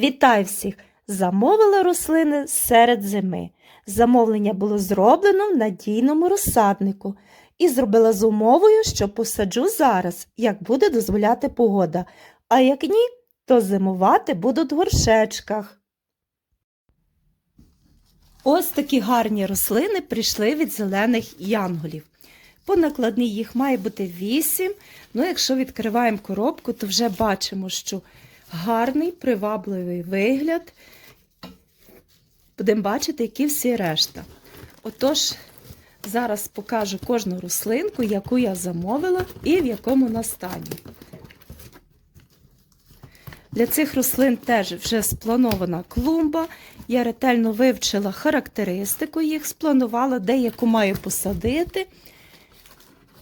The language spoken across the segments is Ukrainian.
Вітаю всіх! Замовила рослини серед зими. Замовлення було зроблено в надійному розсаднику і зробила з умовою, що посаджу зараз, як буде дозволяти погода. А як ні, то зимувати будуть в горшечках. Ось такі гарні рослини прийшли від зелених янголів. По накладній їх має бути 8. Ну, якщо відкриваємо коробку, то вже бачимо, що гарний, привабливий вигляд. Будемо бачити, які всі решта. Отож, зараз покажу кожну рослинку, яку я замовила і в якому вона стані. Для цих рослин теж вже спланована клумба. Я ретельно вивчила характеристику їх, спланувала, де яку маю посадити.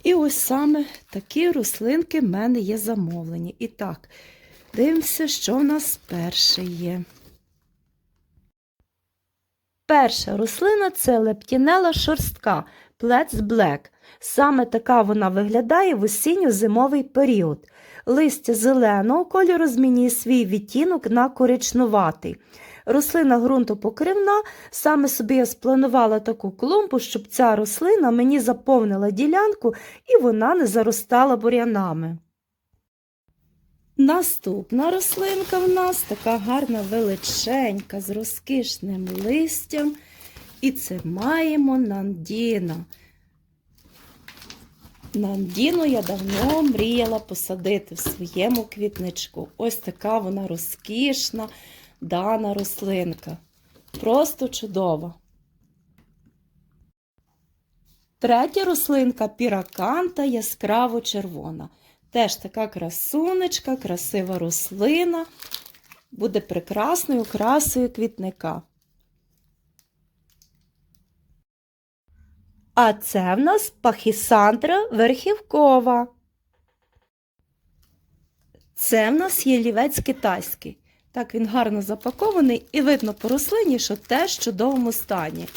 І ось саме такі рослинки в мене є замовлені. І так, дивимося, що в нас перше є. Перша рослина це лептінела шорстка Плец Black. Саме така вона виглядає в осінньо-зимовий період. Листя зеленого кольору змінює свій відтінок на коричнуватий. Рослина ґрунтопокривна, саме собі я спланувала таку клумбу, щоб ця рослина мені заповнила ділянку і вона не заростала бур'янами. Наступна рослинка в нас така гарна величенька з розкішним листям. І це маємо нандіна. Нандіну я давно мріяла посадити в своєму квітничку. Ось така вона розкішна, дана рослинка. Просто чудова. Третя рослинка піраканта яскраво червона. Теж така красунечка, красива рослина, буде прекрасною красою квітника. А це в нас пахісандра верхівкова. Це в нас є лівець китайський. Так він гарно запакований і видно по рослині, що теж в чудовому стані.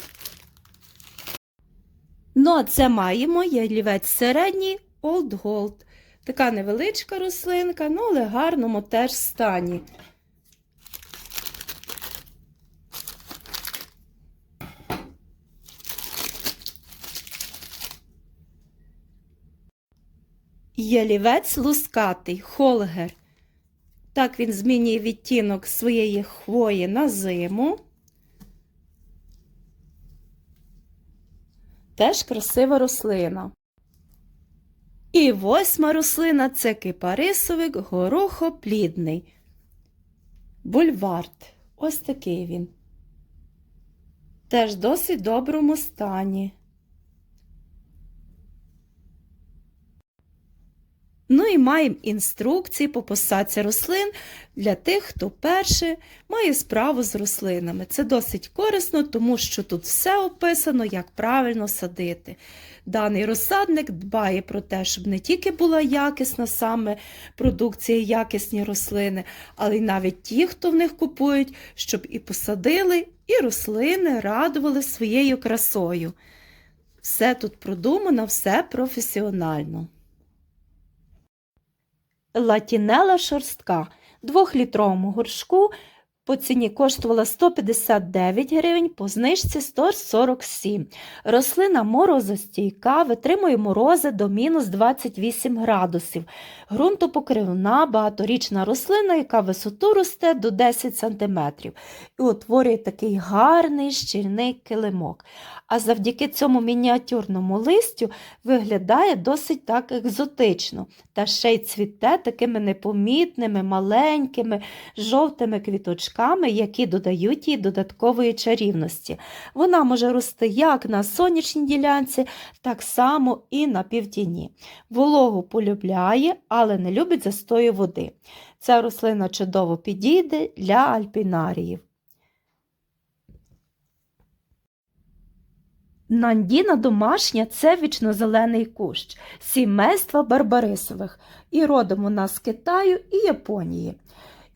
Ну, а це маємо ялівець середній Old Gold. Така невеличка рослинка, ну але гарному теж стані. Ялівець лускатий, холгер. Так він змінює відтінок своєї хвої на зиму. Теж красива рослина. І восьма рослина це кипарисовик горохоплідний. Бульвард. Ось такий він. Теж досить доброму стані. Ну і маємо інструкції по посадці рослин для тих, хто перше має справу з рослинами. Це досить корисно, тому що тут все описано, як правильно садити. Даний розсадник дбає про те, щоб не тільки була якісна саме продукція, якісні рослини, але й навіть ті, хто в них купують, щоб і посадили, і рослини радували своєю красою. Все тут продумано, все професіонально. Латінела шорстка. Двохлітровому горшку по ціні коштувала 159 гривень, по знижці 147. Рослина морозостійка, витримує морози до мінус 28 градусів. Ґрунтопокривна, багаторічна рослина, яка висоту росте до 10 см. І утворює такий гарний щільний килимок. А завдяки цьому мініатюрному листю виглядає досить так екзотично. Та ще й цвіте такими непомітними, маленькими, жовтими квіточками, які додають їй додаткової чарівності. Вона може рости як на сонячній ділянці, так само і на півтіні. Вологу полюбляє, але не любить застою води. Ця рослина чудово підійде для альпінаріїв. Нандіна домашня це вічнозелений кущ, сімейства барбарисових. І родом вона з Китаю і Японії.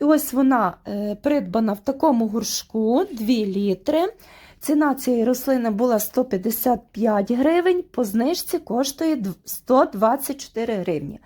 І ось вона е, придбана в такому горшку 2 літри. Ціна цієї рослини була 155 гривень, по знижці коштує 124 гривні.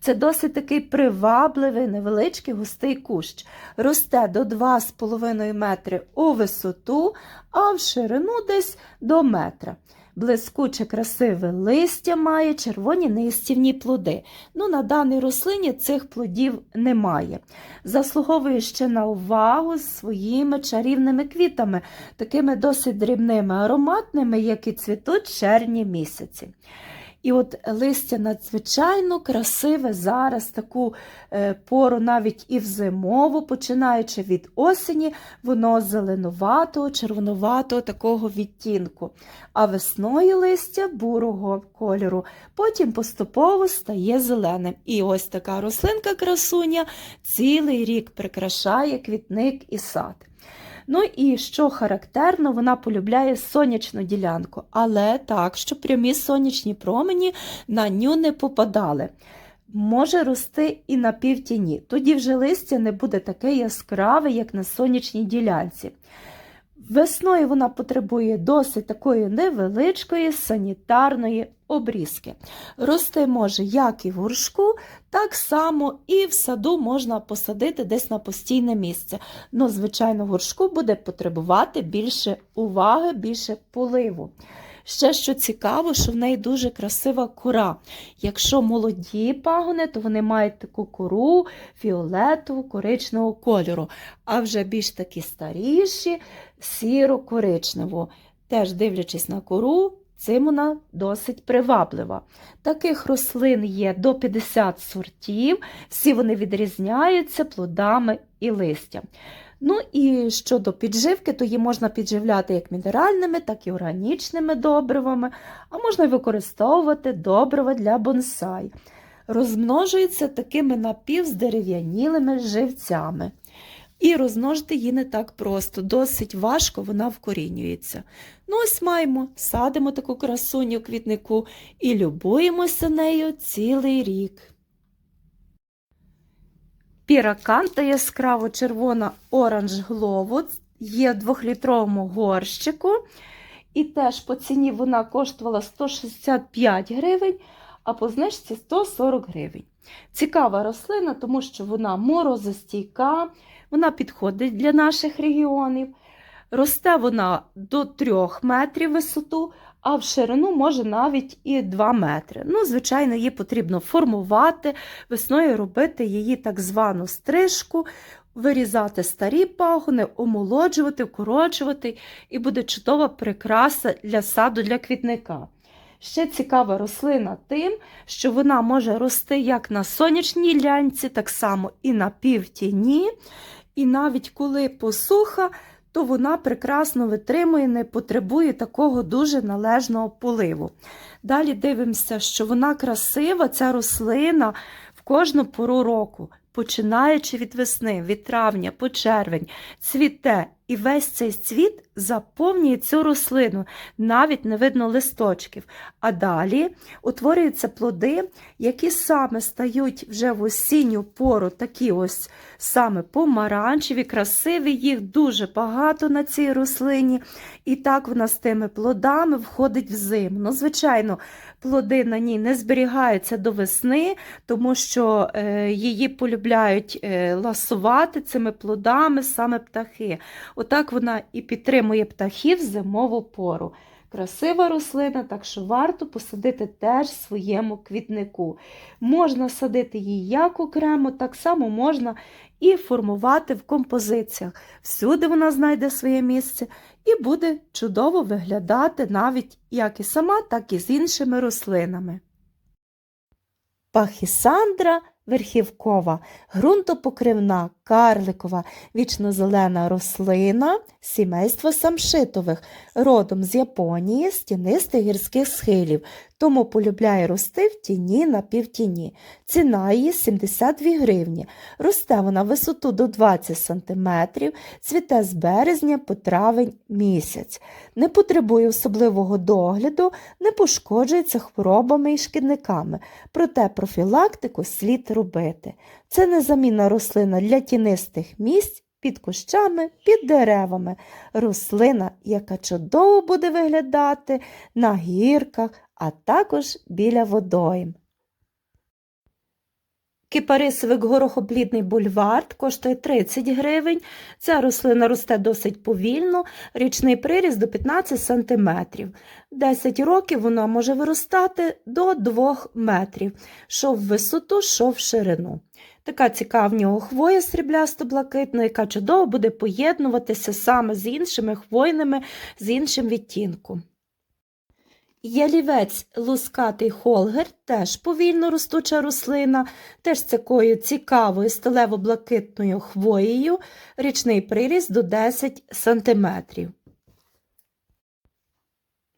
Це досить такий привабливий, невеличкий густий кущ. Росте до 2,5 метри у висоту, а в ширину десь до метра. Блискуче красиве листя має червоні неїстівні плоди. Ну, на даній рослині цих плодів немає. Заслуговує ще на увагу своїми чарівними квітами, такими досить дрібними, ароматними, які цвітуть в червні місяці. І от листя надзвичайно красиве зараз, таку е, пору навіть і в зимову, починаючи від осені, воно зеленуватого, червонуватого такого відтінку. А весною листя бурого кольору, потім поступово стає зеленим. І ось така рослинка красуня цілий рік прикрашає квітник і сад. Ну і що характерно, вона полюбляє сонячну ділянку, але так, щоб прямі сонячні промені на ню не попадали. Може рости і на півтіні, тоді вже листя не буде таке яскраве, як на сонячній ділянці. Весною вона потребує досить такої невеличкої санітарної обрізки. Рости може як і в горшку, так само і в саду можна посадити десь на постійне місце. Ну, звичайно, в горшку буде потребувати більше уваги, більше поливу. Ще що цікаво, що в неї дуже красива кора. Якщо молоді пагони, то вони мають таку кору фіолетову коричневого кольору, а вже більш такі старіші сіро-коричневу. Теж дивлячись на кору, цим вона досить приваблива. Таких рослин є до 50 сортів, всі вони відрізняються плодами і листям. Ну і щодо підживки, то її можна підживляти як мінеральними, так і органічними добривами, а можна використовувати добрива для бонсай. Розмножується такими напівздерев'янілими живцями. І розмножити її не так просто, досить важко вона вкорінюється. Ну, ось маємо, садимо таку красуню квітнику і любуємося нею цілий рік. Піраканта яскраво червона оранж глову є в двохлітровому горщику. І теж по ціні вона коштувала 165 гривень, а по знижці 140 гривень. Цікава рослина, тому що вона морозостійка, вона підходить для наших регіонів. Росте вона до 3 метрів висоту, а в ширину може навіть і 2 метри. Ну, звичайно, її потрібно формувати, весною робити її так звану стрижку, вирізати старі пагони, омолоджувати, вкорочувати, і буде чудова прикраса для саду, для квітника. Ще цікава рослина тим, що вона може рости як на сонячній лянці, так само і на півтіні. І навіть коли посуха, то вона прекрасно витримує, не потребує такого дуже належного поливу. Далі дивимося, що вона красива, ця рослина в кожну пору року, починаючи від весни, від травня по червень, цвіте. І весь цей цвіт заповнює цю рослину, навіть не видно листочків. А далі утворюються плоди, які саме стають вже в осінню пору такі ось саме помаранчеві, красиві, їх дуже багато на цій рослині. І так вона з тими плодами входить в зиму. Ну, звичайно, плоди на ній не зберігаються до весни, тому що е, її полюбляють е, ласувати цими плодами саме птахи. Отак вона і підтримує птахів зимову пору. Красива рослина, так що варто посадити теж своєму квітнику. Можна садити її як окремо, так само можна і формувати в композиціях. Всюди вона знайде своє місце і буде чудово виглядати навіть як і сама, так і з іншими рослинами. Пахісандра верхівкова, ґрунтопокривна, карликова, вічнозелена рослина сімейства самшитових, родом з Японії, з тінистих гірських схилів, тому полюбляє рости в тіні на півтіні. Ціна її 72 гривні. Росте вона висоту до 20 см, цвіте з березня по травень місяць. Не потребує особливого догляду, не пошкоджується хворобами і шкідниками, проте профілактику слід робити. Це незамінна рослина для тінистих місць під кущами, під деревами. Рослина, яка чудово буде виглядати на гірках, а також біля водойм. Кипарисовик горохоплідний бульвард коштує 30 гривень. Ця рослина росте досить повільно, річний приріст до 15 см. 10 років вона може виростати до 2 метрів, що в висоту, що в ширину. Така цікава в нього хвоя сріблясто-блакитна, яка чудово буде поєднуватися саме з іншими хвойними з іншим відтінком. Ялівець лускатий холгер теж повільно ростуча рослина, теж з такою цікавою сталево-блакитною хвоєю, річний приріст до 10 см.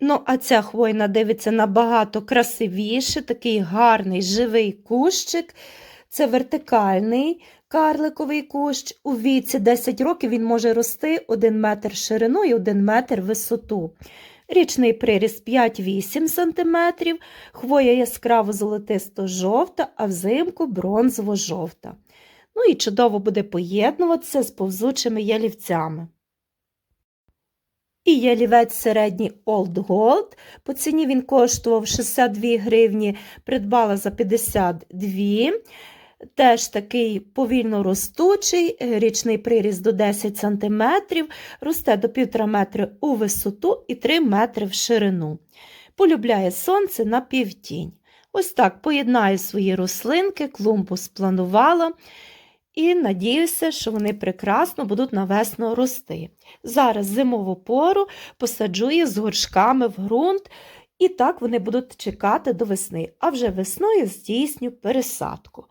Ну, а ця хвойна дивиться набагато красивіше, такий гарний живий кущик. Це вертикальний карликовий кущ. У віці 10 років він може рости 1 метр ширину і 1 метр висоту. Річний приріст 5-8 см, хвоя яскраво золотисто-жовта, а взимку бронзово-жовта. Ну і чудово буде поєднуватися з повзучими ялівцями. І ялівець середній Old Gold. По ціні він коштував 62 гривні, придбала за 52 Теж такий повільно ростучий, річний приріст до 10 см, росте до 1,5 метри у висоту і 3 метри в ширину. Полюбляє сонце на півтінь. Ось так поєднаю свої рослинки, клумбу спланувала і надіюся, що вони прекрасно будуть навесно рости. Зараз зимову пору посаджу їх з горшками в ґрунт, і так вони будуть чекати до весни, а вже весною здійсню пересадку.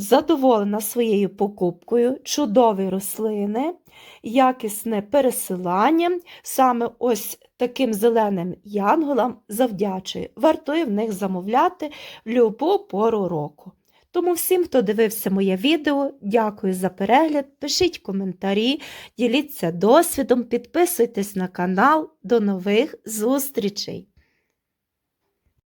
Задоволена своєю покупкою, чудові рослини, якісне пересилання, саме ось таким зеленим янголам завдячую. Вартує в них замовляти в любу пору року. Тому всім, хто дивився моє відео, дякую за перегляд, пишіть коментарі, діліться досвідом, підписуйтесь на канал. До нових зустрічей!